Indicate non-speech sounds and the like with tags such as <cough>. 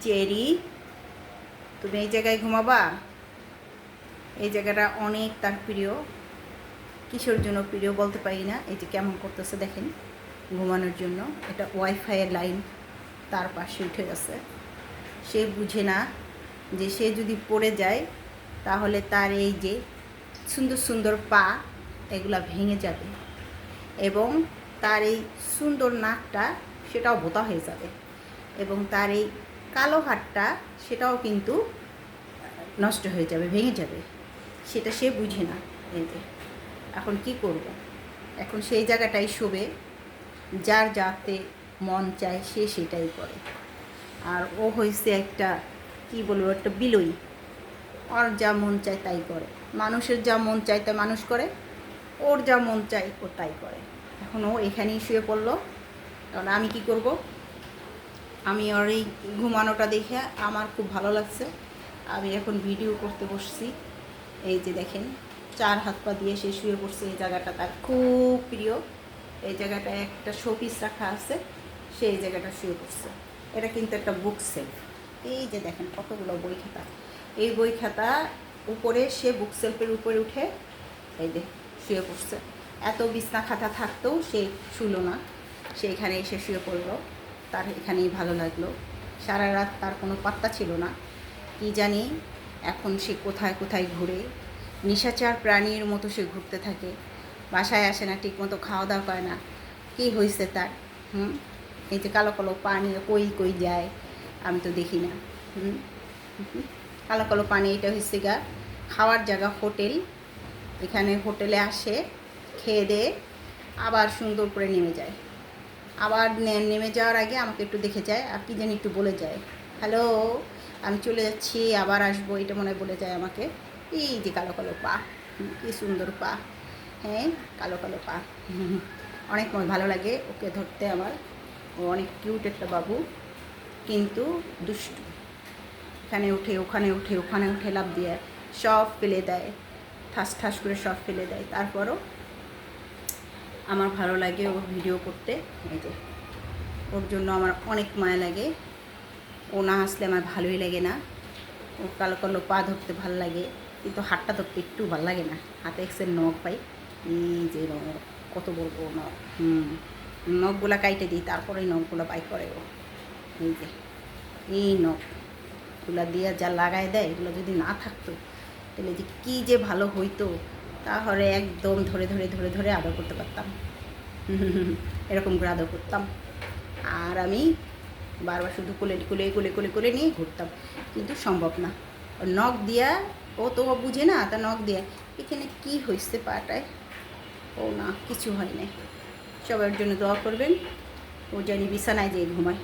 Cherry. তুমি এই জায়গায় ঘুমাবা? এই জায়গাটা অনেক তার প্রিয়। কিসের জন্য প্রিয় বলতে পারি না। এই যে কেমন করতেছে দেখেন, ঘুমানোর জন্য। এটা ওয়াইফাইয়ের লাইন তার পাশে উঠে গেছে। সে বুঝে না যে সে যদি পড়ে যায়, তাহলে তার এই যে সুন্দর সুন্দর পা, এগুলা ভেঙে যাবে। এবং তার এই সুন্দর নাকটা, সেটাও বোতা হয়ে যাবে। এবং তার এই কালো হাটটা সেটাও কিন্তু নষ্ট হয়ে যাবে, ভেঙে যাবে। সেটা সে বুঝে না এই যে এখন কি করব? এখন সেই জায়গাটাই শোবে, যার যাতে মন চায় সে সেটাই করে। আর ও হয়েছে একটা, কি বলব, একটা বিলই। ওর যা মন চায় তাই করে। মানুষের যা মন চায় তা মানুষ করে, ওর যা মন চায় ও তাই করে। এখন ও এখানেই শুয়ে পড়ল। কারণ আমি কি করব? আমি ওর এই ঘুমানোটা দেখে আমার খুব ভালো লাগছে। আমি এখন ভিডিও করতে বসছি। এই যে দেখেন, চার হাত পা দিয়ে সে শুয়ে পড়ছে এই জায়গাটা তার খুব প্রিয়। এই জায়গাটায় একটা শোপিস রাখা আছে সেই জায়গাটা শুয়ে পড়ছে। এটা কিন্তু একটা বুক সেলফ এই যে দেখেন কতগুলো বই খাতা। এই বই খাতা উপরে সে বুক সেলফের উপরে উঠে এই যে শুয়ে পড়ছে। এত বিছনা খাতা থাকতেও সে শুলো না। সেইখানে এসে শুয়ে পড়ল। তার এখানেই ভালো লাগল। সারা রাত তার কোনো পাত্তা ছিল না। কি জানি এখন সে কোথায় কোথায় ঘুরে। নিশাচার প্রাণীর মতো সে ঘুরতে থাকে। বাসায় আসে না ঠিক মতো খাওয়া দাওয়া করে না। কী হয়েছে তার? হুম? এই যে কালো কালো পানি কই কই যায়? আমি তো দেখি না। হুম? হুম। কালো কালো পানি, এটা হচ্ছে গা খাওয়ার জায়গা, হোটেল। এখানে হোটেলে আসে, খেয়ে দেয়ে আবার সুন্দর করে নেমে যায়। আবার নেমে যাওয়ার আগে আমাকে একটু দেখে যায় আর কি জানি একটু বলে যায়। হ্যালো, আমি চলে যাচ্ছি, আবার আসব। এটা মনে বলে যায় আমাকে। এই যে কালো কালো পা কি সুন্দর পা। হ্যাঁ কালো কালো পা। <laughs> অনেক ভালো লাগে ওকে ধরতে আমার। ও অনেক কিউট একটা বাবু, কিন্তু দুষ্টু। এখানে উঠে, ওখানে উঠে ওখানে উঠে লাভ দিয়ে সব ফেলে দেয়। ঠাস ঠাস করে সব ফেলে দেয়। তারপরও আমার ভালো লাগে ওর ভিডিও করতে। এই যে, ওর জন্য আমার অনেক মায়া লাগে। ও না হাসলে আমার ভালোই লাগে না। ওর কালো কালো পা ধরতে ভালো লাগে। কিন্তু হাতটা ধরতে একটু ভালো লাগে না। হাতে এক্সের নখ পাই। এই যে কত বড় নখ। হুম, নখগুলা কাইটে দিই তারপরে নখগুলো বাই করে ও। এই যে, এই নখ এগুলো দিয়ে যা লাগায় দেয়, এগুলো যদি না থাকতো, তাহলে যে কী যে ভালো হইতো। তাহলে একদম ধরে ধরে ধরে ধরে আদর করতে পারতাম। এরকম করে আদর করতাম। আর আমি বারবার শুধু কোলে কোলে কোলে কোলে করে নিয়ে ঘুরতাম। কিন্তু সম্ভব না। নখ দিয়া ও তো বুঝে না, তা নখ দিয়া, এখানে কি হয়েছে পাটায়? ও না, কিছু হয় নাই। সবার জন্য দোয়া করবেন। ও জানি বিছানায় যেয়ে ঘুমায়।